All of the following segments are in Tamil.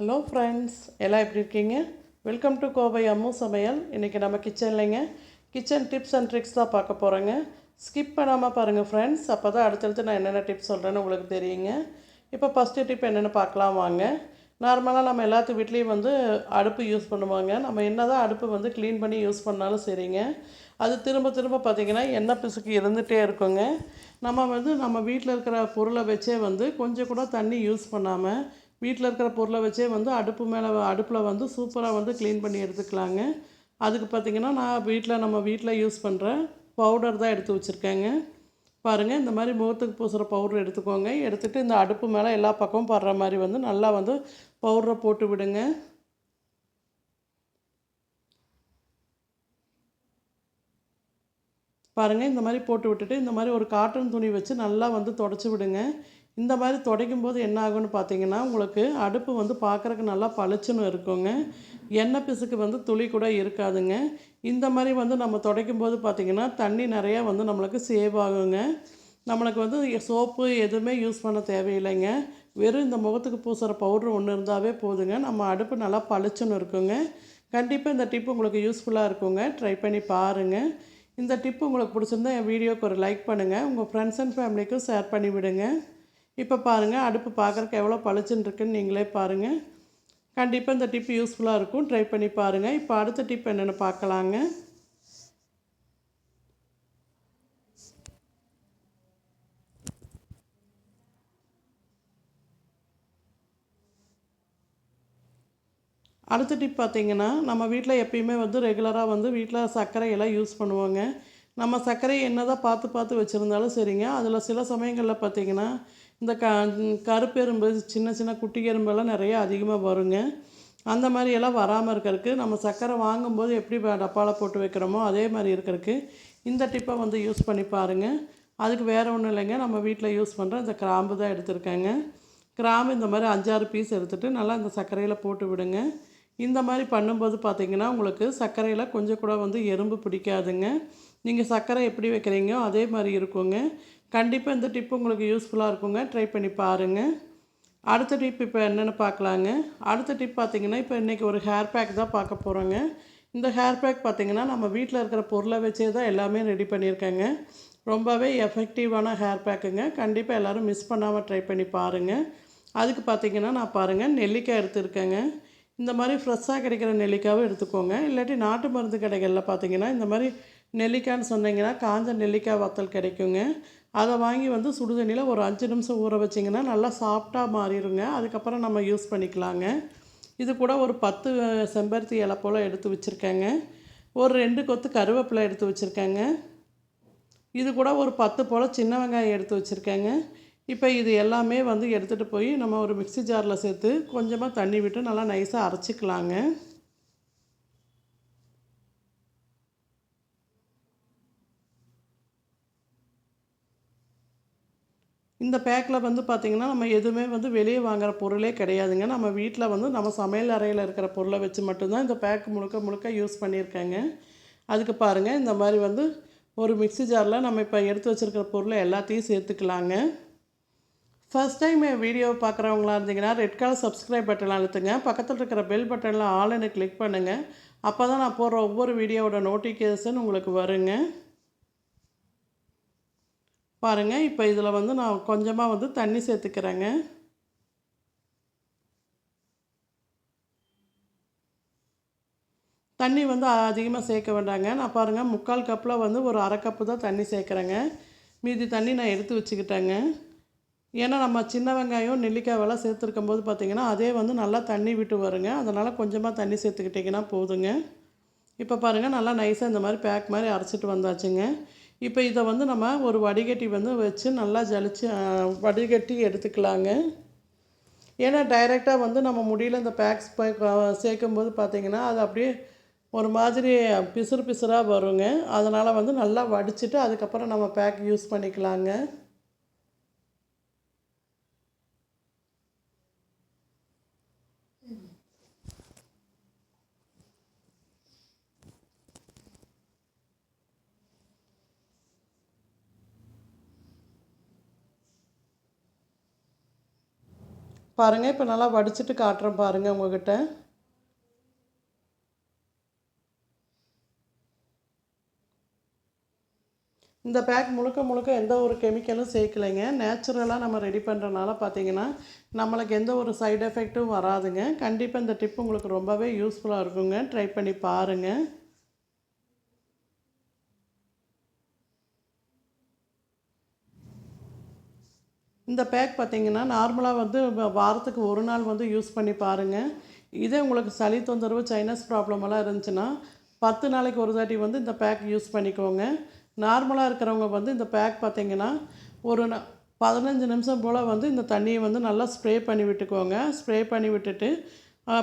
ஹலோ ஃப்ரெண்ட்ஸ் எல்லாம் எப்படி இருக்கீங்க? வெல்கம் டு கோவை அம்மு சமையல் இன்றைக்கி நம்ம கிச்சன்லைங்க கிச்சன் டிப்ஸ் அண்ட் ட்ரிக்ஸ் தான் பார்க்க போகிறோங்க ஸ்கிப் பண்ணாமல் பாருங்கள் ஃப்ரெண்ட்ஸ் அப்போ தான் அடுத்தடுத்து நான் என்னென்ன டிப்ஸ் சொல்கிறேன்னு உங்களுக்கு தெரியுங்க. இப்போ ஃபஸ்ட்டு டிப் என்னென்னு பார்க்கலாம் வாங்க. நார்மலாக நம்ம எல்லாத்து வீட்லேயும் வந்து அடுப்பு யூஸ் பண்ணுவாங்க. நம்ம என்ன தான் அடுப்பு வந்து க்ளீன் பண்ணி யூஸ் பண்ணாலும் சரிங்க. அது திரும்ப திரும்ப பார்த்திங்கன்னா எண்ணெய் பிசுக்கு இருந்துகிட்டே இருக்குங்க. நம்ம வந்து நம்ம வீட்டில் இருக்கிற பொருளை வச்சே வந்து கொஞ்சம் கூட தண்ணி யூஸ் பண்ணாமல் வீட்டில் இருக்கிற பொருளை வச்சே வந்து அடுப்பு மேலே அடுப்பில் வந்து சூப்பராக வந்து க்ளீன் பண்ணி எடுத்துக்கலாங்க. அதுக்கு பார்த்திங்கன்னா நான் வீட்டில் நம்ம வீட்டில் யூஸ் பண்ணுற பவுடர் தான் எடுத்து வச்சுருக்கேங்க. பாருங்கள் இந்த மாதிரி முகத்துக்கு பூசுகிற பவுடர் எடுத்துக்கோங்க. எடுத்துகிட்டு இந்த அடுப்பு மேலே எல்லா பக்கமும் படுற மாதிரி வந்து நல்லா வந்து பவுடரை போட்டு விடுங்க. பாருங்கள் இந்த மாதிரி போட்டு விட்டுட்டு இந்த மாதிரி ஒரு காட்டன் துணி வச்சு நல்லா வந்து தொடச்சி விடுங்க. இந்த மாதிரி துடைக்கும் போது என்ன ஆகும்னு பார்த்தீங்கன்னா உங்களுக்கு அடுப்பு வந்து பார்க்குறக்கு நல்லா பளிச்சுன்னு இருக்குங்க. எண்ணெய் பிசுக்கு வந்து துளி கூட இருக்காதுங்க. இந்த மாதிரி வந்து நம்ம துடைக்கும் போது பார்த்திங்கன்னா தண்ணி நிறையா வந்து நம்மளுக்கு சேவ் ஆகுங்க. நம்மளுக்கு வந்து சோப்பு எதுவுமே யூஸ் பண்ண தேவையில்லைங்க. வெறும் இந்த முகத்துக்கு பூசுகிற பவுட்ரு ஒன்று இருந்தாவே போதுங்க. நம்ம அடுப்பு நல்லா பளிச்சுன்னு இருக்குங்க. கண்டிப்பாக இந்த டிப்பு உங்களுக்கு யூஸ்ஃபுல்லாக இருக்குங்க. ட்ரை பண்ணி பாருங்கள் இந்த டிப்பு உங்களுக்கு பிடிச்சிருந்தா என் வீடியோக்கு ஒரு லைக் பண்ணுங்கள் உங்கள் ஃப்ரெண்ட்ஸ் அண்ட் ஃபேமிலிக்கும் ஷேர் பண்ணி விடுங்க இப்போ பாருங்கள் அடுப்பு பார்க்குறக்கு எவ்வளோ பளிச்சுன்னு இருக்குன்னு நீங்களே பாருங்கள் கண்டிப்பாக இந்த டிப் யூஸ்ஃபுல்லாக இருக்கும். ட்ரை பண்ணி பாருங்கள் இப்போ அடுத்த டிப் என்னென்னு பார்க்கலாங்க. அடுத்த டிப் பார்த்திங்கன்னா நம்ம வீட்டில் எப்பயுமே வந்து ரெகுலராக வந்து வீட்டில் சர்க்கரை எல்லாம் யூஸ் பண்ணுவோங்க. நம்ம சர்க்கரையை என்ன தான் பார்த்து பார்த்து வச்சுருந்தாலும் சரிங்க. அதில் சில சமயங்களில் பார்த்திங்கன்னா இந்த க கருப்பெரும்பு சின்ன சின்ன குட்டி எறும்பெல்லாம் நிறைய அதிகமாக வருங்க. அந்த மாதிரி எல்லாம் வராமல் இருக்கிறதுக்கு நம்ம சர்க்கரை வாங்கும்போது எப்படி டப்பாவில் போட்டு வைக்கிறோமோ அதே மாதிரி இருக்கிறதுக்கு இந்த டிப்பை வந்து யூஸ் பண்ணி பாருங்கள் அதுக்கு வேறு ஒன்றும் இல்லைங்க. நம்ம வீட்டில் யூஸ் பண்ணுற இந்த கிராம்பு தான் எடுத்திருக்கேங்க. கிராம்பு இந்த மாதிரி அஞ்சாறு பீஸ் எடுத்துகிட்டு நல்லா இந்த சர்க்கரையில் போட்டு விடுங்க. இந்த மாதிரி பண்ணும்போது பார்த்திங்கன்னா உங்களுக்கு சர்க்கரையில் கொஞ்சம் கூட வந்து எறும்பு பிடிக்காதுங்க. நீங்கள் சர்க்கரை எப்படி வைக்கிறீங்க அதே மாதிரி இருக்குங்க. கண்டிப்பாக இந்த டிப் உங்களுக்கு யூஸ்ஃபுல்லாக இருக்குங்க. ட்ரை பண்ணி பாருங்கள் அடுத்த டிப் இப்போ என்னென்னு பார்க்கலாங்க அடுத்த டிப் பார்த்திங்கன்னா இப்போ இன்றைக்கி ஒரு ஹேர் பேக் தான் பார்க்க போகிறோங்க இந்த ஹேர் பேக் பார்த்திங்கன்னா நம்ம வீட்டில் இருக்கிற பொருளை வச்சே தான் எல்லாமே ரெடி பண்ணியிருக்கேங்க. ரொம்பவே எஃபெக்டிவான ஹேர் பேக்குங்க கண்டிப்பாக எல்லோரும் மிஸ் பண்ணாமல் ட்ரை பண்ணி பாருங்கள் அதுக்கு பார்த்திங்கன்னா நான் பாருங்கள் நெல்லிக்காய் எடுத்துருக்கேங்க. இந்த மாதிரி ஃப்ரெஷ்ஷாக கிடைக்கிற நெல்லிக்காவும் எடுத்துக்கோங்க. இல்லாட்டி நாட்டு மருந்து கடைகளில் பார்த்தீங்கன்னா இந்த மாதிரி நெல்லிக்காய்னு சொன்னீங்கன்னா காஞ்ச நெல்லிக்காய் வத்தல் கிடைக்குங்க. அதை வாங்கி வந்து சுடுதண்ணியில் ஒரு அஞ்சு நிமிஷம் ஊற வச்சிங்கன்னா நல்லா சாஃப்டாக மாறிடுங்க அதுக்கப்புறம் நம்ம யூஸ் பண்ணிக்கலாங்க. இது கூட ஒரு பத்து செம்பருத்தி இலை போல் எடுத்து வச்சுருக்கேங்க. ஒரு ரெண்டு கொத்து கருவேப்பிலை எடுத்து வச்சுருக்கேங்க. இது கூட ஒரு பத்து போல் சின்ன வெங்காயம் எடுத்து வச்சுருக்கேங்க. இப்போ இது எல்லாமே வந்து எடுத்துகிட்டு போய் நம்ம ஒரு மிக்சி ஜாரில் சேர்த்து கொஞ்சமாக தண்ணி விட்டு நல்லா நைஸாக அரைச்சிக்கலாங்க. இந்த பேக்கில் வந்து பார்த்திங்கன்னா நம்ம எதுவுமே வந்து வெளியே வாங்குகிற பொருளே கிடையாதுங்க. நம்ம வீட்டில் வந்து நம்ம சமையல் அறையில் இருக்கிற பொருளை வச்சு மட்டும்தான் இந்த பேக் முழுக்க முழுக்க யூஸ் பண்ணியிருக்கேங்க. அதுக்கு பாருங்கள் இந்த மாதிரி வந்து ஒரு மிக்சி ஜாரில் நம்ம இப்போ எடுத்து வச்சுருக்கிற பொருளை எல்லாத்தையும் சேர்த்துக்கலாங்க. ஃபஸ்ட் டைம் என் வீடியோ பார்க்குறவங்களா இருந்தீங்கன்னா ரெட் கலர் சப்ஸ்கிரைப் பட்டன் அழுத்துங்க. பக்கத்தில் இருக்கிற பெல் பட்டனில் ஆன்லைனை கிளிக் பண்ணுங்கள் அப்போ தான் நான் போடுற ஒவ்வொரு வீடியோவோட நோட்டிஃபிகேஷன் உங்களுக்கு வருங்க. பாருங்கள் இப்போ இதில் வந்து நான் கொஞ்சமாக வந்து தண்ணி சேர்த்துக்கிறேங்க. தண்ணி வந்து அதிகமாக சேர்க்க வேண்டாங்க. நான் பாருங்கள் முக்கால் கப்பில் வந்து ஒரு அரை கப்பு தான் தண்ணி சேர்க்குறேங்க. மீதி தண்ணி நான் எடுத்து வச்சுக்கிட்டேங்க. ஏன்னா நம்ம சின்ன வெங்காயம் நெல்லிக்காய் வெலாம் சேர்த்துருக்கும் போது பார்த்திங்கன்னா அதே வந்து நல்லா தண்ணி விட்டு வருங்க. அதனால் கொஞ்சமாக தண்ணி சேர்த்துக்கிட்டிங்கன்னா போதுங்க. இப்போ பாருங்கள் நல்லா நைஸாக இந்த மாதிரி பேக் மாதிரி அரைச்சிட்டு வந்தாச்சுங்க. இப்போ இதை வந்து நம்ம ஒரு வடிகட்டி வந்து வச்சு நல்லா ஜலிச்சு வடிகட்டி எடுத்துக்கலாங்க. ஏன்னா டைரெக்டாக வந்து நம்ம முடியல இந்த பேக்ஸ் சேர்க்கும்போது பார்த்திங்கன்னா அது அப்படியே ஒரு மாதிரி பிசுறு பிசுறாக வருங்க. அதனால் வந்து நல்லா வடிச்சிட்டு அதுக்கப்புறம் நம்ம பேக் யூஸ் பண்ணிக்கலாங்க. பாருங்கள் இப்போ நல்லா வடிச்சிட்டு காட்டுறேன் பாருங்கள் உங்ககிட்ட. இந்த பேக் முழுக்க முழுக்க எந்த ஒரு கெமிக்கலும் சேர்க்கலைங்க. நேச்சுரலாக நம்ம ரெடி பண்ணுறனால பார்த்தீங்கன்னா நம்மளுக்கு எந்த ஒரு சைடு எஃபெக்ட்டும் வராதுங்க. கண்டிப்பாக இந்த டிப் உங்களுக்கு ரொம்பவே யூஸ்ஃபுல்லாக இருக்குங்க. ட்ரை பண்ணி பாருங்கள் இந்த பேக் பார்த்தீங்கன்னா நார்மலாக வந்து வ- வாரத்துக்கு ஒரு நாள் வந்து யூஸ் பண்ணி பாருங்கள் இதே உங்களுக்கு சளி தொந்தரவு சைனஸ் ப்ராப்ளம் எல்லாம் இருந்துச்சுன்னா பத்து நாளைக்கு ஒரு தாட்டி வந்து இந்த பேக் யூஸ் பண்ணிக்கோங்க. நார்மலாக இருக்கிறவங்க வந்து இந்த பேக் பார்த்தீங்கன்னா ஒரு ந- பதினஞ்சு நிமிஷம் போல் வந்து இந்த தண்ணியை வந்து நல்லா ஸ்ப்ரே பண்ணி விட்டுக்கோங்க. ஸ்ப்ரே பண்ணி விட்டுட்டு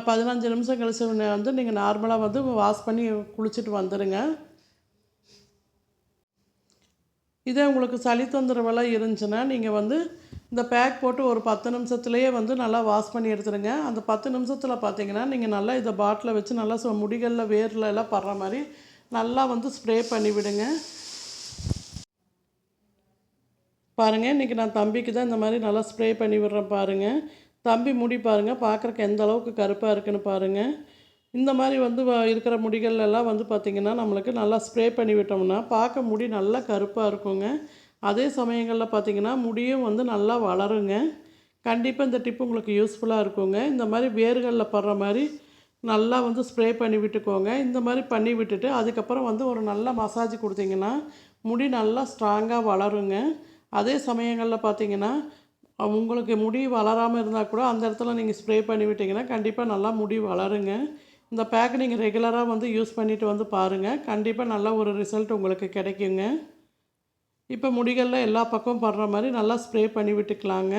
பதினஞ்சு நிமிஷம் கழிச்சு உடனே வந்து நீங்கள் நார்மலாக வந்து வாஷ் பண்ணி குளிச்சுட்டு வந்துடுங்க இதே உங்களுக்கு சளி தொந்தரவெல்லாம் இருந்துச்சுன்னா நீங்கள் வந்து இந்த பேக் போட்டு ஒரு பத்து நிமிஷத்துலேயே வந்து நல்லா வாஷ் பண்ணி எடுத்துருங்க அந்த பத்து நிமிஷத்தில் பார்த்தீங்கன்னா நீங்கள் நல்லா இதை பாட்டில் வச்சு நல்லா சு- முடிகளில் வேரில் எல்லாம் படுற மாதிரி நல்லா வந்து ஸ்ப்ரே பண்ணி விடுங்க. பாருங்கள் இன்றைக்கி நான் தம்பிக்கு தான் இந்த மாதிரி நல்லா ஸ்ப்ரே பண்ணி விடுறேன் பாருங்கள் தம்பி முடி பாருங்கள் பார்க்குறக்கு எந்த அளவுக்கு கருப்பாக இருக்குன்னு பாருங்கள் இந்த மாதிரி வந்து வ- இருக்கிற முடிகள் எல்லாம் வந்து பார்த்திங்கன்னா நம்மளுக்கு நல்லா ஸ்ப்ரே பண்ணி விட்டோம்னா பார்க்க முடி நல்லா கருப்பாக இருக்குங்க. அதே சமயங்களில் பார்த்திங்கன்னா முடியும் வந்து நல்லா வளருங்க. கண்டிப்பாக இந்த டிப் உங்களுக்கு யூஸ்ஃபுல்லாக இருக்குங்க. இந்த மாதிரி வேர்களில் படுற மாதிரி நல்லா வந்து ஸ்ப்ரே பண்ணி விட்டுக்கோங்க. இந்த மாதிரி பண்ணி விட்டுட்டு அதுக்கப்புறம் வந்து ஒரு நல்ல மசாஜ் கொடுத்தீங்கன்னா முடி நல்லா ஸ்ட்ராங்காக வளருங்க. அதே சமயங்களில் பார்த்தீங்கன்னா உங்களுக்கு முடி வளராமல் இருந்தால் கூட அந்த இடத்துல நீங்கள் ஸ்ப்ரே பண்ணி விட்டிங்கன்னா கண்டிப்பாக நல்லா முடி வளருங்க. இந்த பேக் நீங்கள் ரெகுலராக வந்து யூஸ் பண்ணிவிட்டு வந்து பாருங்கள் கண்டிப்பாக நல்ல ஒரு ரிசல்ட் உங்களுக்கு கிடைக்குங்க. இப்போ முடிகளில் எல்லா பக்கமும் படுற மாதிரி நல்லா ஸ்ப்ரே பண்ணி விட்டுக்கலாங்க.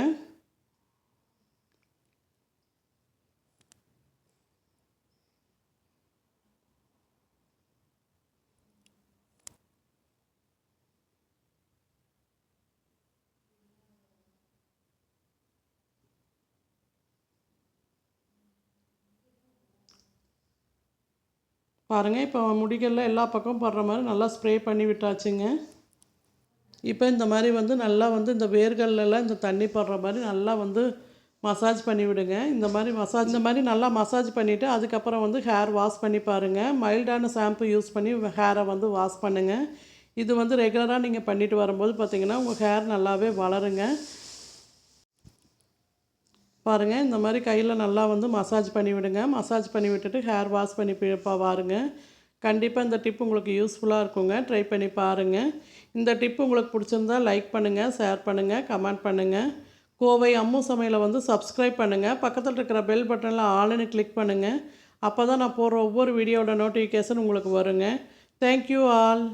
பாருங்கள் இப்போ முடிகளில் எல்லா பக்கமும் படுற மாதிரி நல்லா ஸ்ப்ரே பண்ணி விட்டாச்சுங்க. இப்போ இந்த மாதிரி வந்து நல்லா வந்து இந்த வேர்கள்லாம் இந்த தண்ணி படுற மாதிரி நல்லா வந்து மசாஜ் பண்ணி விடுங்க. இந்த மாதிரி மசாஜ் இந்த மாதிரி நல்லா மசாஜ் பண்ணிவிட்டு அதுக்கப்புறம் வந்து ஹேர் வாஷ் பண்ணி பாருங்கள் மைல்டான ஷாம்பு யூஸ் பண்ணி ஹேரை வந்து வாஷ் பண்ணுங்கள் இது வந்து ரெகுலராக நீங்கள் பண்ணிட்டு வரும்போது பார்த்தீங்கன்னா உங்கள் ஹேர் நல்லாவே வளருங்க. பாருங்கள் இந்த மாதிரி கையில் நல்லா வந்து மசாஜ் பண்ணி விடுங்க. மசாஜ் பண்ணி விட்டுட்டு ஹேர் வாஷ் பண்ணி பாருங்க கண்டிப்பாக இந்த டிப் உங்களுக்கு யூஸ்ஃபுல்லாக இருக்குங்க. ட்ரை பண்ணி பாருங்கள் இந்த டிப் உங்களுக்கு பிடிச்சிருந்தா லைக் பண்ணுங்கள் ஷேர் பண்ணுங்கள் கமெண்ட் பண்ணுங்கள் கோவை அம்மு சமையலை வந்து சப்ஸ்கிரைப் பண்ணுங்கள் பக்கத்தில் இருக்கிற பெல் பட்டனில் ஆளுன்னு கிளிக் பண்ணுங்கள் அப்போ தான் நான் போடுற ஒவ்வொரு வீடியோட நோட்டிஃபிகேஷன் உங்களுக்கு வருங்க. Thank you all